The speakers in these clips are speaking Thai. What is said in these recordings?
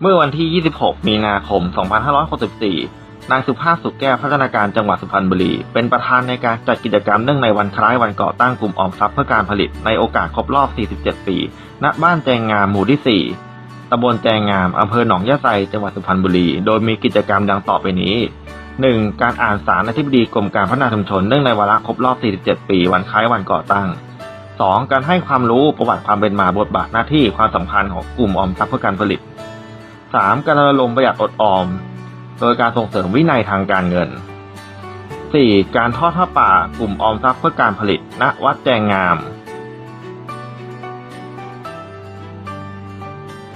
เมื่อวันที่ 26 มีนาคม 2564 นางสุภาพสุขแก้วพัฒนาการจังหวัดสุพรรณบุรี เป็นประธานในการจัดกิจกรรมเนื่องในวันคล้ายวันก่อตั้งกลุ่มออมทรัพย์เพื่อการผลิตในโอกาสครบรอบ 47 ปี ณ บ้านแจงงามหมู่ที่ 4 ตำบลแจงงาม อำเภอหนองยะไซ จังหวัดสุพรรณบุรี โดยมีกิจกรรมดังต่อไปนี้ 1. การอ่านสารอธิบดีกรมการพัฒนาชุมชนเนื่องในวาระครบรอบ 47 ปี วันคล้ายวันก่อตั้ง 2. การให้ความรู้ประวัติความเป็นมาบทบาทหน้าที่ความสำคัญของกลุ่มออมทรัพย์เพื่อการผลิต 3. การรณรงค์ประหยัดอดออม โดยการส่งเสริมวินัยทางการเงิน 4. การทอดผ้าป่ากลุ่มออมทรัพย์เพื่อการผลิตณวัดแจงงาม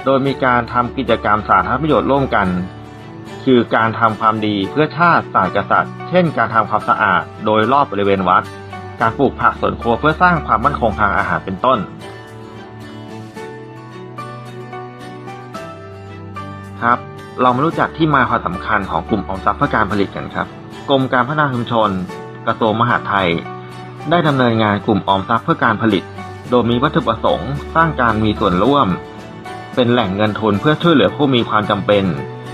โดยมีการทำกิจกรรมสาธารณประโยชน์ร่วมกัน คือการทำความดีเพื่อชาติศาสตร์กษัตริย์ เช่น การทำความสะอาดโดยรอบบริเวณวัด การปลูกผักสวนครัวเพื่อสร้างความมั่นคงทางอาหารเป็นต้น ครับ เรามารู้จักที่มาความสำคัญของกลุ่มออมทรัพย์เพื่อการผลิตกันครับ กรมการพัฒนาชุมชน กระทรวงมหาดไทย ได้ดำเนินงานกลุ่มออมทรัพย์เพื่อการผลิต โดยมีวัตถุประสงค์ สร้างการมีส่วนร่วม เป็นแหล่งเงินทุนเพื่อช่วยเหลือผู้มีความจำเป็น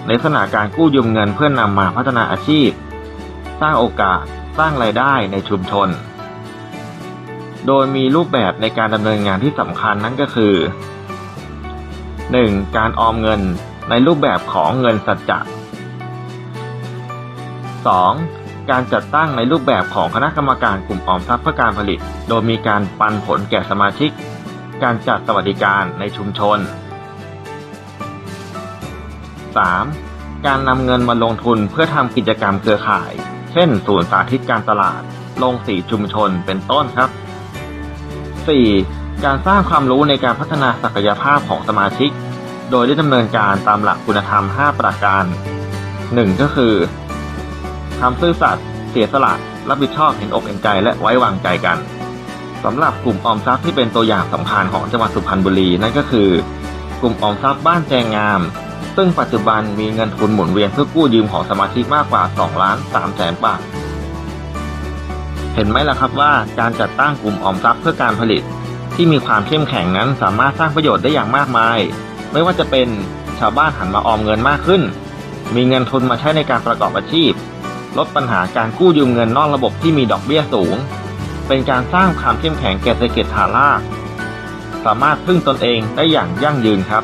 ในลักษณะการกู้ยืมเงินเพื่อนำมาพัฒนาอาชีพ สร้างโอกาส สร้างรายได้ในชุมชน โดยมีรูปแบบในการดำเนินงานที่สำคัญนั่นก็คือ 1. การออมเงิน ในรูปแบบของเงินสัจจะ 2. การจัดตั้งในรูปแบบของคณะกรรมการกลุ่มออมทรัพย์เพื่อการผลิต โดยมีการปันผลแก่สมาชิก การจัดสวัสดิการในชุมชน 3. การนำเงินมาลงทุนเพื่อทำกิจกรรมเครือข่าย เช่น ศูนย์สาธิตการตลาดโรงสีชุมชน เป็นต้นครับ 4. การสร้างความรู้ในการพัฒนาศักยภาพของสมาชิก โดยได้ดำเนินการตามหลักคุณธรรม 5 ประการ 1. ก็คือทำซื่อสัตย์เสียสละรับผิดชอบเห็นอกเห็นใจและไว้วางใจกันสำหรับกลุ่มออมทรัพย์ที่เป็นตัวอย่างสำคัญของจังหวัดสุพรรณบุรีนั่นก็คือ กลุ่มออมทรัพย์บ้านแจงงาม ซึ่งปัจจุบันมีเงินทุนหมุนเวียนเพื่อกู้ยืมของสมาชิกมากกว่า2ล้าน3แสนบาทเห็นไหมล่ะครับว่าการจัดตั้งกลุ่มออมทรัพย์เพื่อการผลิต ที่มีความเข้มแข็งนั้นสามารถสร้างประโยชน์ได้อย่างมากมาย ไม่ว่าจะเป็นชาวบ้านหันมาออมเงินมากขึ้น มีเงินทุนมาใช้ในการประกอบอาชีพ ลดปัญหาการกู้ยืมเงินนอกระบบที่มีดอกเบี้ยสูง เป็นการสร้างความเข้มแข็งแก่เศรษฐกิจฐานราก สามารถพึ่งตนเองได้อย่างยั่งยืนครับ